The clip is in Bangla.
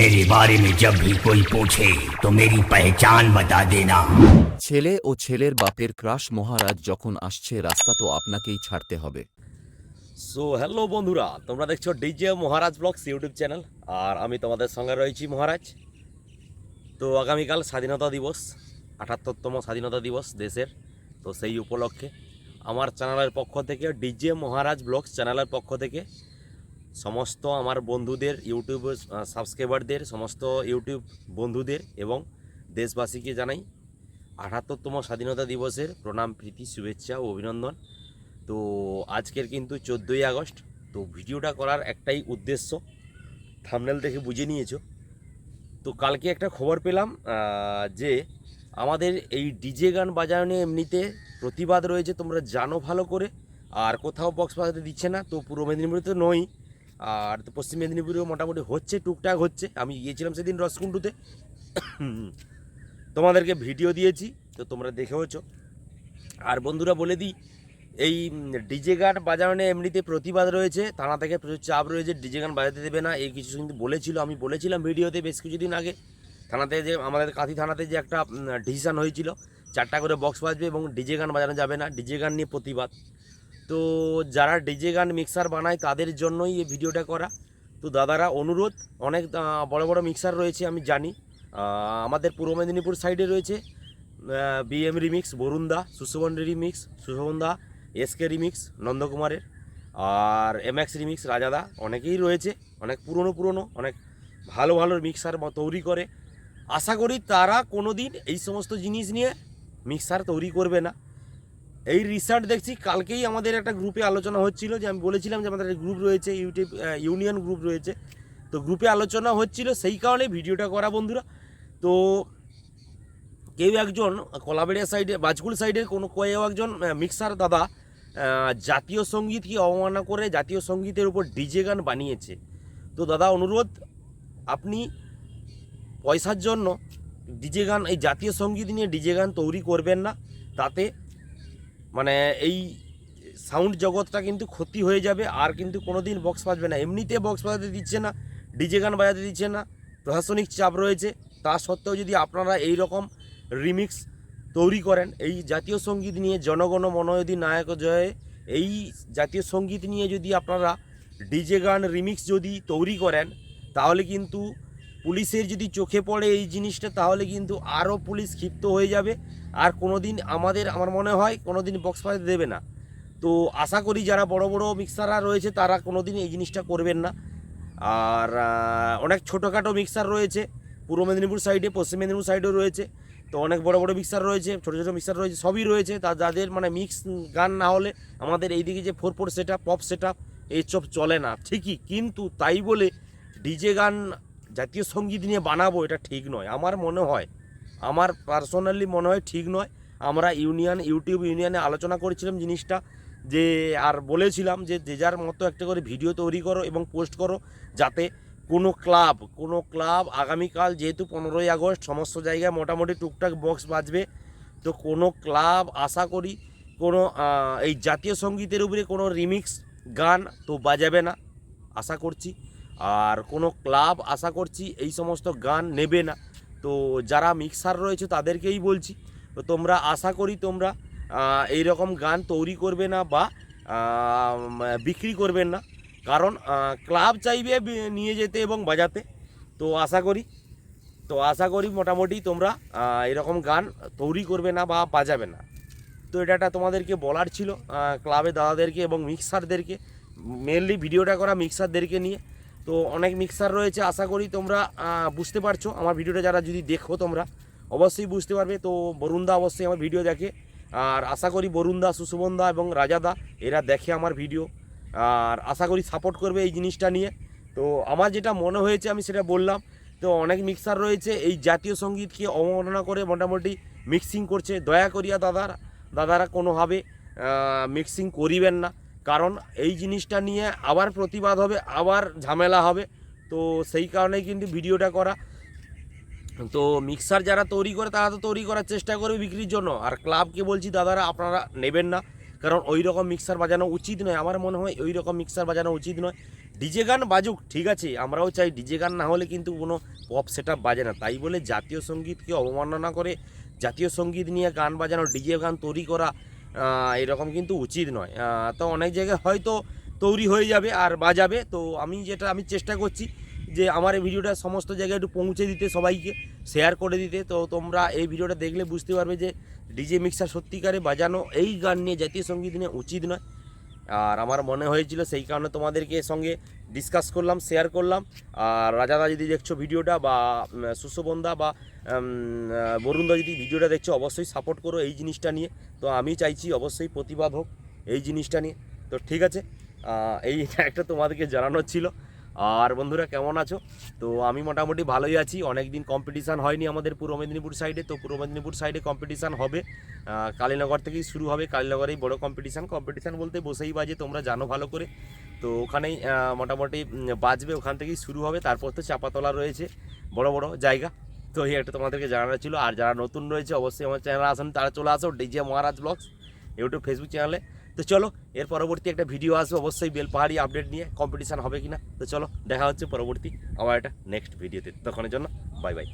मेरे बारे में जब भी कोई पूछे तो मेरी पहचान बता देना ছেলে ও ছেলের বাপের ক্রাশ মহারাজ যখন আসছে রাস্তা তো আপনাকেই ছাড়তে হবে সো হ্যালো বন্ধুরা তোমরা দেখছো DJ Maharaj blogs YouTube channel আর আমি তোমাদের সঙ্গে রয়েছি মহারাজ তো আগামীকাল স্বাধীনতা দিবস আটাত্তরতম স্বাধীনতা দিবস দেশের তো সেই উপলক্ষে আমার চ্যানেলের পক্ষ থেকে ডিজে মহারাজ ব্লগস চ্যানেলের পক্ষ থেকে সমস্ত আমার বন্ধুদের ইউটিউব সাবস্ক্রাইবারদের সমস্ত ইউটিউব বন্ধুদের এবং দেশবাসীকে জানাই আঠাত্তরতম স্বাধীনতা দিবসের প্রণাম, প্রীতি, শুভেচ্ছা ও অভিনন্দন। তো আজকের কিন্তু চোদ্দোই আগস্ট, তো ভিডিওটা করার একটাই উদ্দেশ্য থামনেল দেখে বুঝে নিয়েছো। তো কালকে একটা খবর পেলাম যে আমাদের এই ডিজে গান বাজানো এমনিতে প্রতিবাদ রয়েছে, তোমরা জানো ভালো করে, আর কোথাও বক্স বাজাতে দিচ্ছে না, তো পূর্ব মেদিনীপুরে তো নই। আর পশ্চিম মেদিনীপুরেও মোটামুটি হচ্ছে, টুকটাক হচ্ছে। আমি গিয়েছিলাম সেদিন রসকুণ্ডুতে। তোমাদেরকে ভিডিও দিয়েছি, তো তোমরা দেখেওছো আর বন্ধুরা বলে দিই, এই ডিজে গান বাজানো এমনিতে প্রতিবাদ রয়েছে, থানা থেকে প্রচুর চাপ রয়েছে, ডিজে গান বাজাতে দেবে না, এই কিছু কিন্তু বলেছিল, আমি বলেছিলাম ভিডিওতে বেশ কিছুদিন আগে। থানাতে যে, আমাদের কাঁথি থানাতে যে একটা ডিসিশন হয়েছিল, চারটা করে বক্স বাজবে এবং ডিজে গান বাজানো যাবে না, ডিজে গান নিয়ে প্রতিবাদ। তো যারা ডিজে গান মিক্সার বানায়, তাদের জন্যই এই ভিডিওটা করা। তো দাদারা অনুরোধ, অনেক বড় বড় মিক্সার রয়েছে, আমি জানি। আমাদের পূর্ব মেদিনীপুর সাইডে রয়েছে বিএম রিমিক্স বরুণদা সুশোভন রিমিক্স সুশোভনদা এসকে রিমিক্স নন্দকুমারের। আর এমএক্স রিমিক্স রাজাদা অনেকেই রয়েছে, অনেক পুরনো পুরনো, অনেক ভালো ভালো মিক্সার তৈরি করে। আশা করি তারা কোনো দিন এই সমস্ত জিনিস নিয়ে মিক্সার তৈরি করবে না। এই রিসার্চ দেখছি, কালকেই আমাদের একটা গ্রুপে আলোচনা হচ্ছিল যে আমি বলেছিলাম যে আমাদের একটা গ্রুপ রয়েছে ইউটিউব ইউনিয়ন গ্রুপ রয়েছে। তো গ্রুপে আলোচনা হচ্ছিল, সেই কারণে ভিডিওটা করা বন্ধুরা। তো কেউ একজন, কলাবেড়িয়া সাইডে বাজকুল সাইডের কোনো, কেউ একজন মিক্সার দাদা জাতীয় সঙ্গীতকে অবমাননা করে জাতীয় সঙ্গীতের উপর ডিজে গান বানিয়েছে। তো দাদা, অনুরোধ, আপনি পয়সার জন্য ডিজে গান, এই জাতীয় সংগীত নিয়ে ডিজে গান তৈরি করবেন না। তাতে মানে এই সাউন্ড জগৎটা কিন্তু ক্ষতি হয়ে যাবে, আর কিন্তু কোনো দিন বক্স বাজবে না। এমনিতে বক্স বাজাতে দিচ্ছে না ডিজে গান বাজাতে দিচ্ছে না, প্রশাসনিক চাপ রয়েছে। তা সত্ত্বেও যদি আপনারা এই রকম রিমিক্স তৈরি করেন, এই জাতীয় সংগীত নিয়ে জনগণ মনোয়দী নায়ক জয়ে, এই জাতীয় সংগীত নিয়ে যদি আপনারা ডিজে গান রিমিক্স যদি তৈরি করেন, তাহলে কিন্তু পুলিশের যদি চোখে পড়ে এই জিনিসটা, তাহলে কিন্তু আরও পুলিশ ক্ষিপ্ত হয়ে যাবে। আর কোনো দিন আমাদের, আমার মনে হয় কোনো দিন বক্স বাজাতে দেবে না। তো আশা করি যারা বড় বড় মিক্সাররা রয়েছে, তারা কোনো দিন এই জিনিসটা করবেন না। আর অনেক ছোটোখাটো মিক্সার রয়েছে। পূর্ব মেদিনীপুর সাইডে পশ্চিম মেদিনীপুর সাইডেও রয়েছে। তো অনেক বড় বড় মিক্সার রয়েছে, ছোটো ছোটো মিক্সার রয়েছে, সবই রয়েছে। তা যাদের মানে মিক্স গান না হলে আমাদের এইদিকে যে four four set up pop set up এইসব চলে না। ঠিকই, কিন্তু তাই বলে ডিজে গান জাতীয় সংগীত নিয়ে বানাবো, এটা ঠিক নয়। আমার মনে হয়, আমার পার্সোনালি মনে হয় ঠিক নয়। আমরা ইউনিয়ন, ইউটিউব ইউনিয়নে আলোচনা করেছিলাম জিনিসটা, যে আর বলেছিলাম যে যে যার মতো একটা করে ভিডিও তৈরি করো এবং পোস্ট করো, যাতে কোনো ক্লাব কোনো ক্লাব আগামীকাল যেহেতু পনেরোই আগস্ট, সমস্ত জায়গায় মোটামুটি টুকটাক বক্স বাজবে। তো কোনো ক্লাব, আশা করি কোনো এই জাতীয় সঙ্গীতের উপরে কোনো রিমিক্স গান তো বাজাবে না, আশা করছি। আর কোনো ক্লাব আশা করছি এই সমস্ত গান নেবে না। তো যারা মিক্সার রয়েছে তাদেরকেই বলছি, তো তোমরা আশা করি তোমরা এই রকম গান তৈরি করবে না বা বিক্রি করবেন না। কারণ ক্লাব চাইবে নিয়ে যেতে এবং বাজাতে। তো আশা করি, তো আশা করি মোটামুটি তোমরা এরকম গান তৈরি করবে না বা বাজাবে না। তো এটা তোমাদেরকে বলার ছিল ক্লাবে দাদাদেরকে এবং মিক্সারদেরকে। মেনলি ভিডিওটা করা মিক্সারদেরকে নিয়ে। তো অনেক মিক্সার রয়েছে, আশা করি তোমরা বুঝতে পারছ। আমার ভিডিওটা যারা যদি দেখো তোমরা, অবশ্যই বুঝতে পারবে। তো বরুণদা অবশ্যই আমার ভিডিও দেখে। আর আশা করি বরুণদা, সুশোভনদা এবং রাজাদা, এরা দেখে আমার ভিডিও আর আশা করি সাপোর্ট করবে এই জিনিসটা নিয়ে। তো আমার যেটা মনে হয়েছে, আমি সেটা বললাম। তো অনেক মিক্সার রয়েছে, এই জাতীয় সঙ্গীতকে অবমাননা করে মোটামুটি মিক্সিং করছে। দয়া করিয়া দাদারা দাদারা কোনোভাবে মিক্সিং করিবেন না। কারণ এই জিনিসটা নিয়ে আবার প্রতিবাদ হবে, আবার ঝামেলা হবে। তো সেই কারণেই কিন্তু ভিডিওটা করা। তো মিক্সার যারা তৈরি করে, তারা তো তৈরি করার চেষ্টা করবে বিক্রির জন্য। আর ক্লাবকে বলছি, দাদারা আপনারা নেবেন না। কারণ ওই রকম মিক্সার বাজানো উচিত নয়। আমার মনে হয় ওই রকম মিক্সার বাজানো উচিত নয়। ডিজে গান বাজুক, ঠিক আছে। আমরাও চাই ডিজে গান না হলে কিন্তু কোনো পপ সেট বাজে না। তাই বলে জাতীয় সঙ্গীতকে অবমাননা করে জাতীয় সংগীত নিয়ে গান বাজানো ডিজে গান তৈরি করা এরকম কিন্তু উচিত নয়। তো অনেক জায়গায় হয়তো তৈরি হয়ে যাবে আর বাজাবে। তো আমি যেটা, আমি চেষ্টা করছি যে আমার এই ভিডিওটা সমস্ত জায়গায় একটু পৌঁছে দিতে, সবাইকে শেয়ার করে দিতে। তো তোমরা এই ভিডিওটা দেখলে বুঝতে পারবে যে ডিজে মিক্সার সত্যিকারে বাজানো এই গান নিয়ে জাতীয় সংগীত নিয়ে উচিত নয়। আর আমার মনে হয়েছিল সেই কারণে তোমাদেরকে সঙ্গে ডিসকাস করলাম শেয়ার করলাম। আর রাজাদা যদি দেখছ ভিডিওটা বা সুশোবন্দা বা বরুণদা যদি ভিডিওটা দেখছ, অবশ্যই সাপোর্ট করো এই জিনিসটা নিয়ে। তো আমি চাইছি অবশ্যই প্রতিবাদ হোক এই জিনিসটা নিয়ে। তো ঠিক আছে এই একটা তোমাদেরকে জানানোর ছিল। আর বন্ধুরা কেমন আছো? তো আমি মোটামুটি ভালোই আছি। অনেক দিন কম্পিটিশান হয়নি আমাদের পূর্ব মেদিনীপুর সাইডে তো পূর্ব মেদিনীপুর সাইডে কম্পিটিশান হবে। কালীনগর থেকেই শুরু হবে। কালীনগরেই বড় কম্পিটিশান কম্পিটিশান বলতে বসেই বাজে, তোমরা জানো ভালো করে। তো ওখানেই মোটামুটি বাজবে, ওখান থেকেই শুরু হবে। তারপর তো চাপাতলা রয়েছে। বড় বড় জায়গা। তো এই একটা তোমাদেরকে জানানো ছিল। আর যারা নতুন রয়েছে, অবশ্যই আমার চ্যানেল আসেন। তারা চলে আসো, DJ Maharaj vlogs YouTube Facebook চ্যানেলে তো চলো, এর পরবর্তী একটা ভিডিও আসবে, অবশ্যই বেলপাহাড়ি আপডেট নিয়ে কম্পিটিশান হবে কিনা। তো চলো, দেখা হচ্ছে পরবর্তী আবার একটা নেক্সট ভিডিওতে তখনের জন্য বাই বাই